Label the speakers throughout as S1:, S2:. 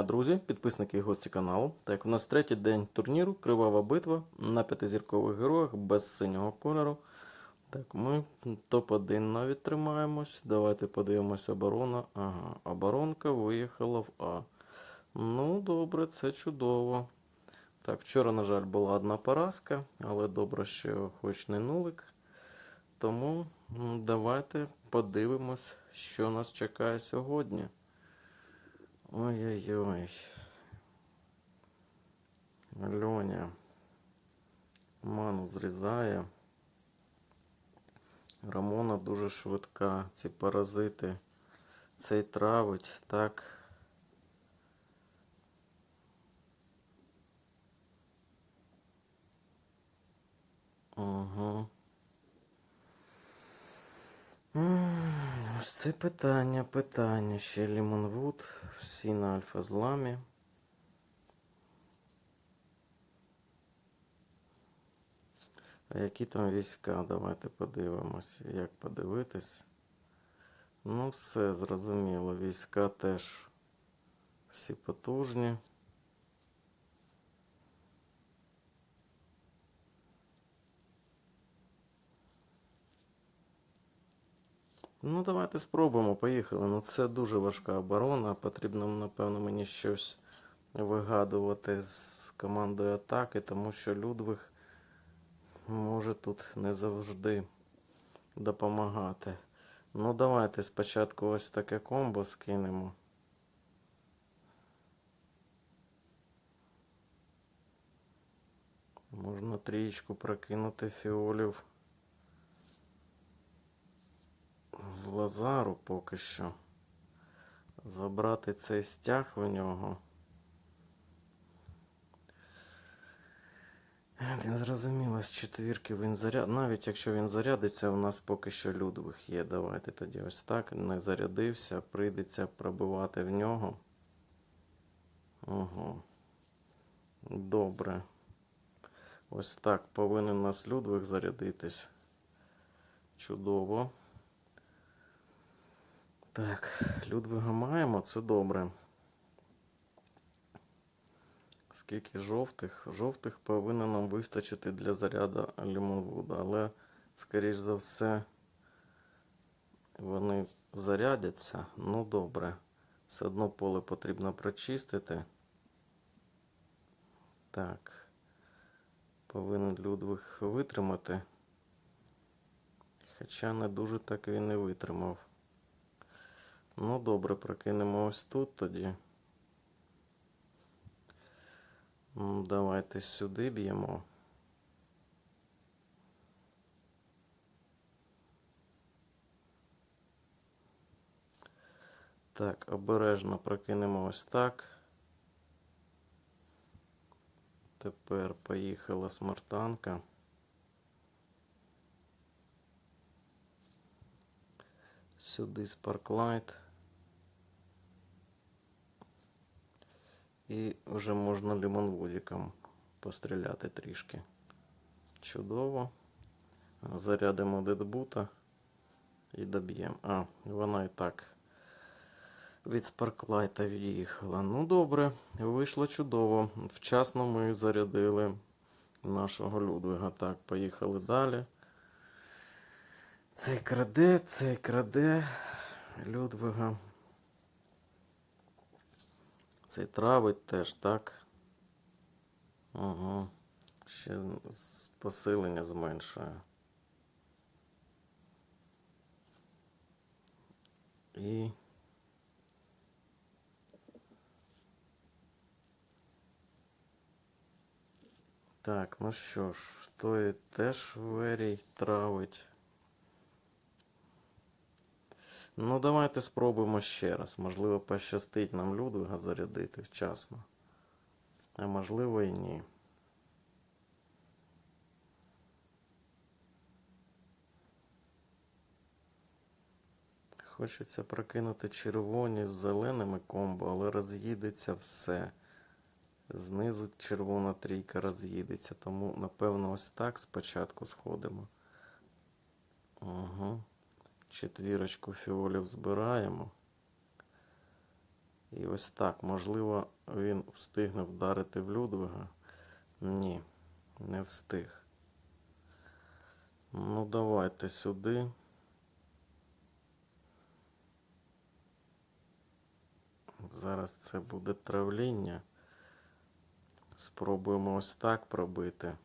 S1: дня, друзі, підписники і гості каналу. Так, у нас третій день турніру, кривава битва на п'ятизіркових героях без синього кольору. Так, ми топ-1 навіть тримаємось. Давайте подивимось оборона. Ага, оборонка виїхала в А. Ну, добре, це чудово. Так, вчора, на жаль, була одна поразка, але добре, що хоч не нулик. Тому давайте подивимось, що нас чекає сьогодні. Ой-ой-ой. Льоня. Ману зрізає. Рамона дуже швидка. Ці паразити. Цей травить. Так. Угу. Ось це питання, питання. Ще Лімонвуд, всі на альфа-зламі. А які там війська? Давайте подивимось. Як подивитись. Ну, все зрозуміло. Війська теж всі потужні. Ну, давайте спробуємо, поїхали. Ну, це дуже важка оборона. Потрібно, напевно, мені щось вигадувати з командою атаки, тому що Людвиг може тут не завжди допомагати. Ну, давайте спочатку ось таке комбо скинемо. Можна трієчку прокинути фіолів. в Лазару поки що. Забрати цей стяг в нього. Не зрозуміло, з четвірки він заряд. Навіть якщо він зарядиться, у нас поки що Людвиг є. Давайте тоді ось так. Не зарядився, прийдеться пробивати в нього. Ого. Добре. Ось так повинен у нас Людвиг зарядитись. Чудово. Так, Людвига маємо, це добре. Скільки жовтих? Жовтих повинно нам вистачити для заряду Лімонвуда, але, скоріш за все, вони зарядяться. Ну добре. Все одно поле потрібно прочистити. Так. Повинен Людвиг витримати. Хоча не дуже так він і витримав. Ну, добре, прокинемо ось тут тоді. Давайте сюди б'ємо. Так, обережно прокинемо ось так. Тепер поїхала смартанка. Сюди Sparklight. І вже можна лімонводиком постріляти трішки. Чудово. Зарядимо дедбута і доб'ємо. А, вона і так від Sparklight від'їхала. Ну добре, вийшло чудово. Вчасно ми зарядили нашого Людвига. Так, поїхали далі. Цей краде, цей краде Людвига. Цей травить теж, так? Ага. Ще посилення зменшує. І. Так, ну що ж, той теж верій травить. Ну, давайте спробуємо ще раз. Можливо, пощастить нам Людвига зарядити вчасно. А можливо і ні. Хочеться прокинути червоні з зеленими комбо, але роз'їдеться все. Знизу червона трійка роз'їдеться. Тому, напевно, ось так спочатку сходимо. Угу. Четвірочку фіолів збираємо. І ось так. Можливо, він встигне вдарити в Людвига. Ні, не встиг. Ну, давайте сюди. Зараз це буде травління. Спробуємо ось так пробити.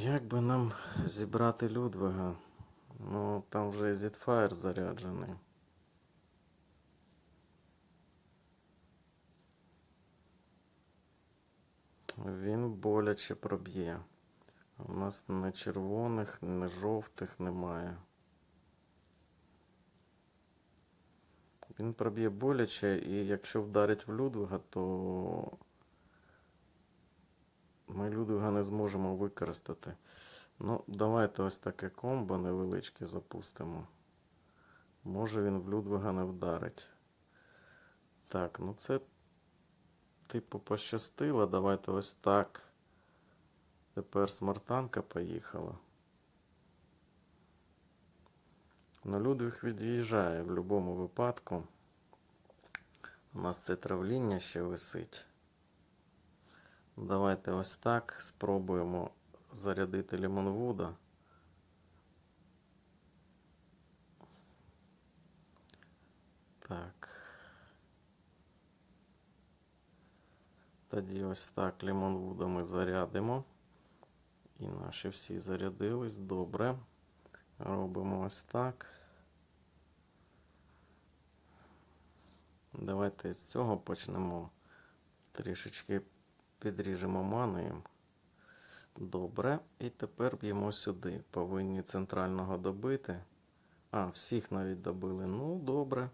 S1: Як би нам зібрати Людвига? Ну, там вже Зітфайр заряджений. Він боляче проб'є. У нас не червоних, не жовтих немає. Він проб'є боляче, і якщо вдарить в Людвига, то ми Людвига не зможемо використати. Ну, давайте ось таке комбо невеличке запустимо. Може він в Людвига не вдарить. Так, ну це типу пощастило. Давайте ось так. Тепер смартанка поїхала. Ну, Людвиг від'їжджає в будь-якому випадку. У нас це травління ще висить. Давайте ось так спробуємо зарядити Лімонвуда. Так. Тоді ось так Лімонвуда ми зарядимо. І наші всі зарядились. Добре. Робимо ось так. Давайте з цього почнемо. Трішечки підріжемо маною. Добре. І тепер б'ємо сюди. Повинні центрального добити. А, всіх навіть добили. Ну, добре.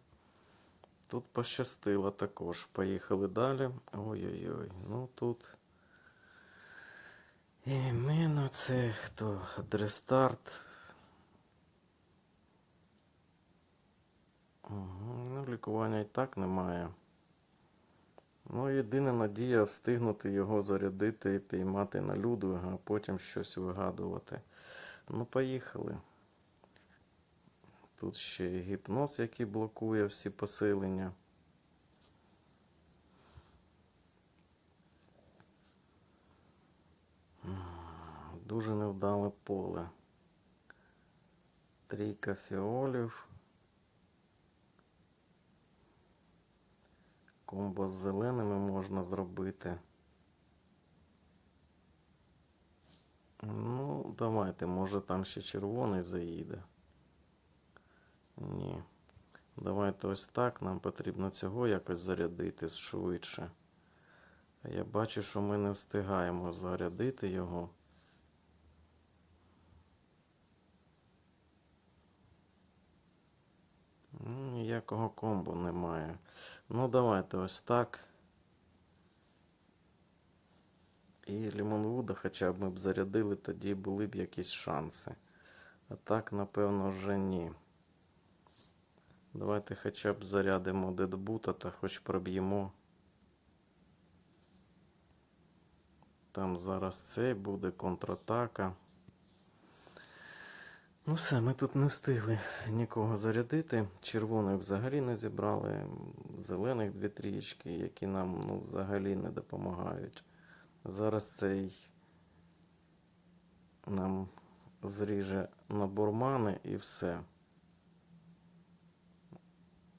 S1: Тут пощастило також. Поїхали далі. Ой-ой-ой. Ну тут. Іменно це хто? Дрестарт. Угу. Ну, лікування і так немає. Ну, єдина надія встигнути його зарядити і піймати на Людвига, а потім щось вигадувати. Ну, поїхали. Тут ще і гіпноз, який блокує всі посилення. Дуже невдале поле. Трійка фіолів. Комбо з зеленими можна зробити. Ну, давайте, може там ще червоний заїде. Ні. Давайте ось так. Нам потрібно цього якось зарядити швидше. Я бачу, що ми не встигаємо зарядити його. Ну, Ніякого комбо немає. Ну, давайте ось так. І Лімонвуда хоча б ми б зарядили, тоді були б якісь шанси. А так, напевно, вже ні. Давайте хоча б зарядимо дедбута та хоч проб'ємо. Там зараз цей буде контратака. Ну все, ми тут не встигли нікого зарядити. Червоних взагалі не зібрали. Зелених дві трієчки, які нам ну, взагалі не допомагають. Зараз цей нам зріже на бурмани і все.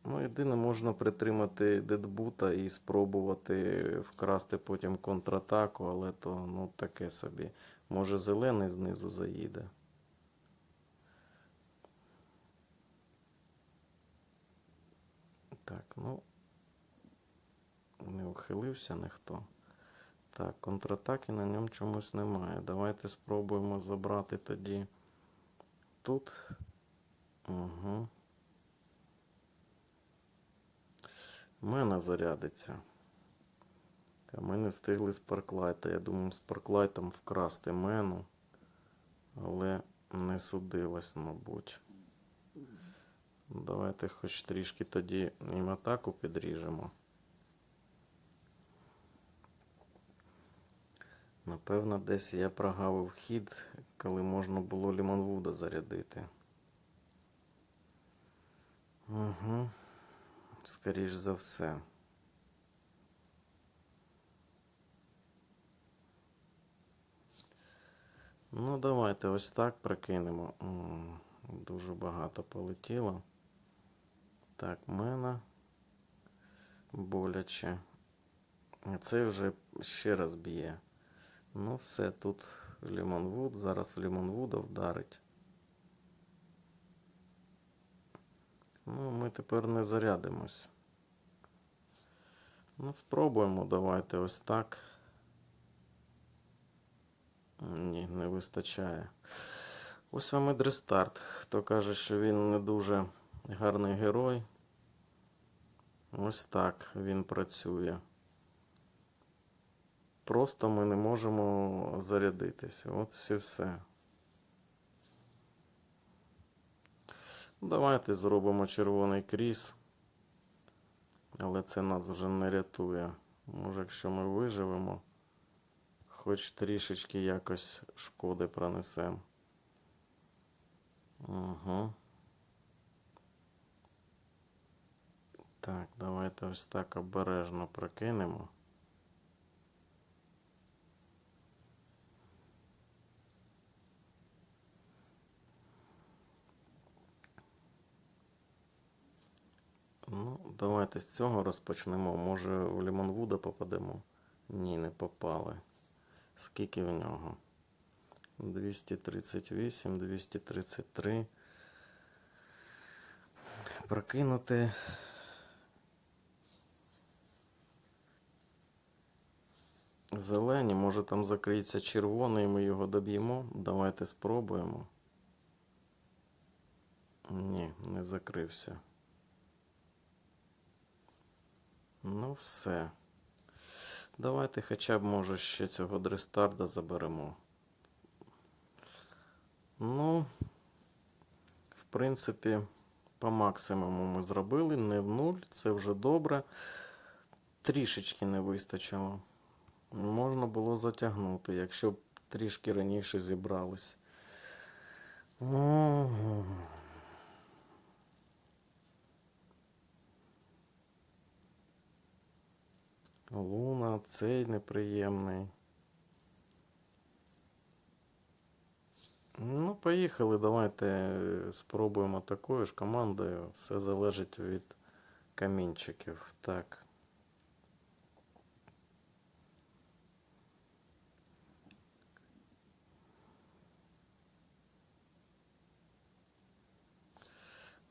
S1: Ну, єдине, можна притримати дедбута і спробувати вкрасти потім контратаку, але то ну, таке собі. Може зелений знизу заїде. Так, ну не ухилився ніхто. Так, контратаки на ньому чомусь немає. Давайте спробуємо забрати тоді тут. Угу. Мена зарядиться. А ми не встигли з парклайта. Я думаю, з парклайтом вкрасти мену, але не судилось, мабуть. Давайте хоч трішки тоді їм атаку підріжемо. Напевно, десь я прогавив хід, коли можна було Лімонвуда зарядити. Угу. Скоріш за все. Ну, давайте ось так прикинемо. Дуже багато полетіло. Так, мене боляче. Це вже ще раз б'є. Ну, все, тут Лімонвуд. Зараз Лімонвуда вдарить. Ну, ми тепер не зарядимось. Ну, спробуємо, давайте ось так. Ні, не вистачає. Ось вам і дрестарт. Хто каже, що він не дуже гарний герой. Ось так він працює. Просто ми не можемо зарядитися. От і все. Давайте зробимо червоний кріс. Але це нас вже не рятує. Може, якщо ми виживемо, хоч трішечки якось шкоди пронесемо. Угу. Так, давайте ось так обережно прокинемо. Ну, давайте з цього розпочнемо. Може в Лімонвуда попадемо? Ні, не попали. Скільки в нього? 238, 233. Прокинути. Зелені, може там закриється червоний, ми його доб'ємо. Давайте спробуємо. Ні, не закрився. Ну, все. Давайте хоча б, може, ще цього дрестарда заберемо. Ну, в принципі, по максимуму ми зробили, не в нуль, це вже добре. Трішечки не вистачило. Можна було затягнути, якщо б трішки раніше зібрались. Ого. Луна, цей неприємний. Ну, поїхали, давайте спробуємо такою ж командою. Все залежить від камінчиків. Так.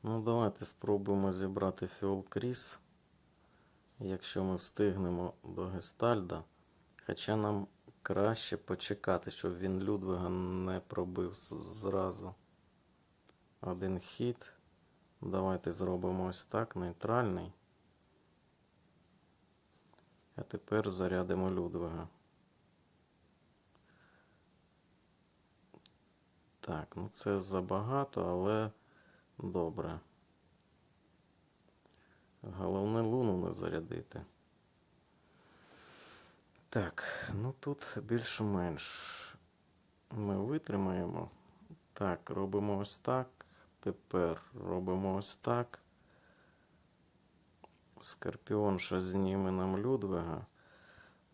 S1: Ну, давайте спробуємо зібрати фіол Кріс. Якщо ми встигнемо до Гестальда. Хоча нам краще почекати, щоб він Людвига не пробив зразу. Один хід. Давайте зробимо ось так, нейтральний. А тепер зарядимо Людвига. Так, ну це забагато, але добре. Головне луну не зарядити. Так, ну тут більш-менш ми витримаємо. Так, робимо ось так. Тепер робимо ось так. Скорпіонша зніме нам Людвига.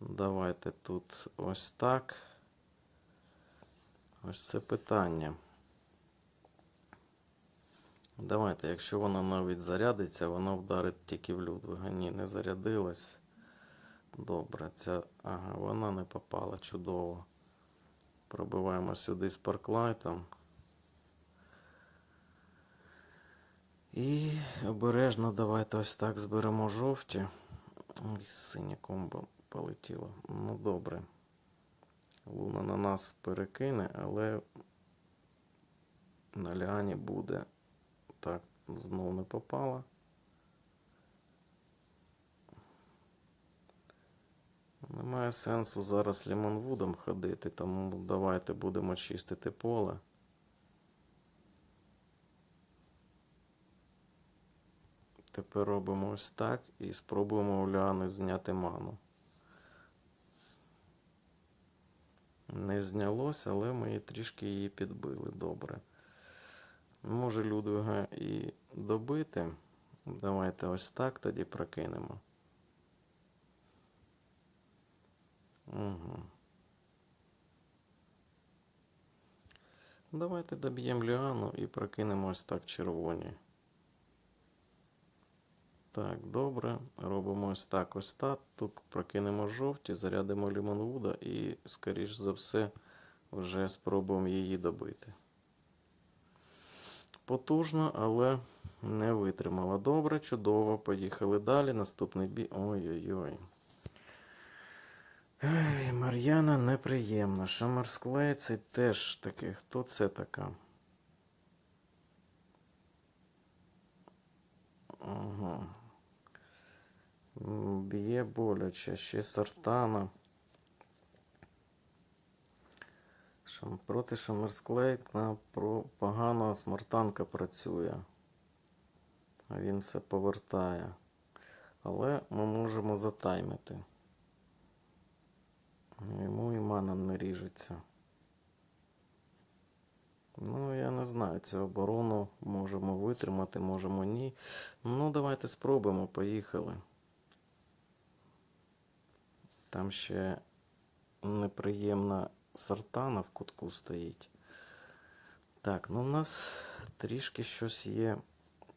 S1: Давайте тут ось так. Ось це питання. Давайте, якщо вона навіть зарядиться, вона вдарить тільки в Людвига. Ні, не зарядилась. Добре, ця. Ага, вона не попала. Чудово. Пробиваємо сюди з парклайтом. І обережно давайте ось так зберемо жовті. Ой, синє комбо полетіло. Ну добре. Луна на нас перекине, але на Ліані буде. Так, знов не попала. Немає сенсу зараз лімонвудом ходити, тому давайте будемо чистити поле. Тепер робимо ось так і спробуємо у Ліани зняти ману. Не знялось, але ми трішки її підбили добре. Може Людвига і добити. Давайте ось так тоді прокинемо. Угу. Давайте доб'ємо Ліану і прокинемо ось так червоні. Так, добре. Робимо ось так, ось так. Тут прокинемо жовті, зарядимо Лімонвуда і, скоріш за все, вже спробуємо її добити. Потужно, але не витримала. Добре, чудово. Поїхали далі. Наступний бій. Ой-ой-ой. Ей, Мар'яна неприємна. Шамарсклей це теж таки. Хто це така? Ага. Б'є боляче. Ще сортана. Проти Шамерсклейка про погано смартанка працює. А він все повертає. Але ми можемо затаймити. Йому і мана не ріжеться. Ну, я не знаю, цю оборону можемо витримати, можемо ні. Ну, давайте спробуємо, поїхали. Там ще неприємна сартана в кутку стоїть. Так, ну у нас трішки щось є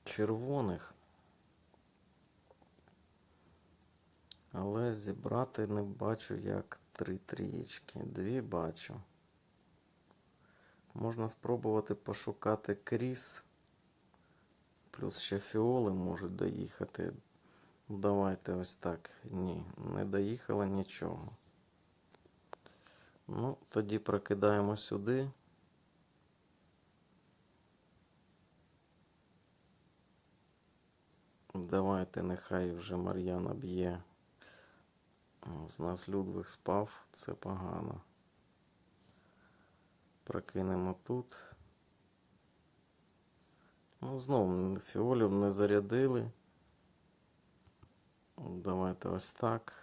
S1: червоних. Але зібрати не бачу як три трієчки. Дві бачу. Можна спробувати пошукати кріс. Плюс ще фіоли можуть доїхати. Давайте ось так. Ні, не доїхало нічого. Ну, тоді прокидаємо сюди. Давайте нехай вже Мар'яна б'є. З нас Людвиг спав, це погано. Прокинемо тут. Ну, знову фіолів не зарядили. Давайте ось так.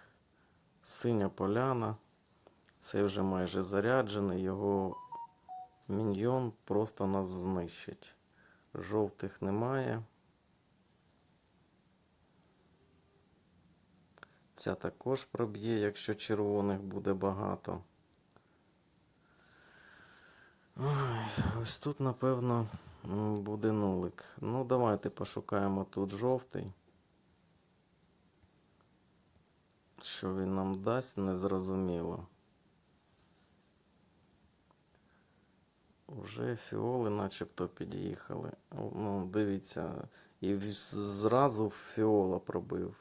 S1: Синя поляна. Цей вже майже заряджений, його міньйон просто нас знищить. Жовтих немає. Ця також проб'є, якщо червоних буде багато. Ось тут, напевно, буде нулик. Ну, давайте пошукаємо тут жовтий. Що він нам дасть, незрозуміло. Вже фіоли начебто під'їхали. Ну, дивіться, і зразу фіола пробив.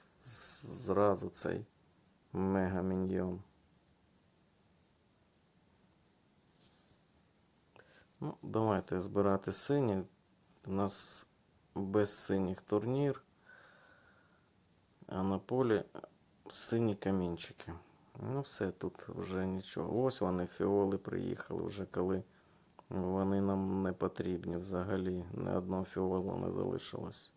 S1: Зразу цей мега міньйон. Ну, давайте збирати сині. У нас без синіх турнір. А на полі сині камінчики. Ну, все, тут вже нічого. Ось вони фіоли приїхали вже коли. Вони нам не потрібні взагалі. Ні одного фіолу не залишилось.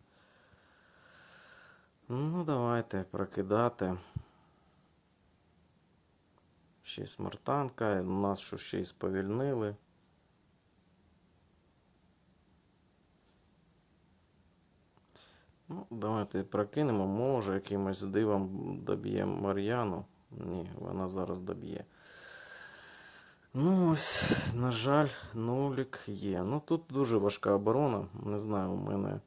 S1: Ну, давайте прокидати. Ще й смартанка. Нас що ще й сповільнили. Ну, давайте прокинемо. Може, якимось дивом доб'ємо Мар'яну. Ні, вона зараз доб'є. Ну ось, на жаль, нулік є. Ну тут дуже важка оборона. Не знаю, у мене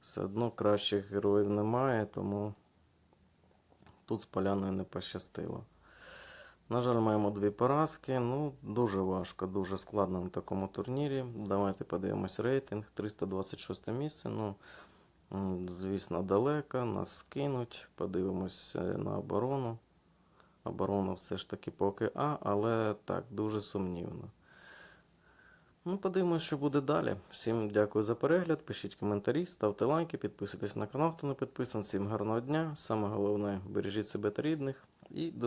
S1: все одно кращих героїв немає, тому тут з поляною не пощастило. На жаль, маємо дві поразки. Ну, дуже важко, дуже складно на такому турнірі. Давайте подивимось рейтинг. 326 місце. Ну, звісно, далеко. Нас скинуть. Подивимось е, на оборону. Оборона все ж таки поки А, але так, дуже сумнівно. Ну, подивимось, що буде далі. Всім дякую за перегляд. Пишіть коментарі, ставте лайки, підписуйтесь на канал, хто не підписаний. Всім гарного дня. Саме головне, бережіть себе та рідних. І до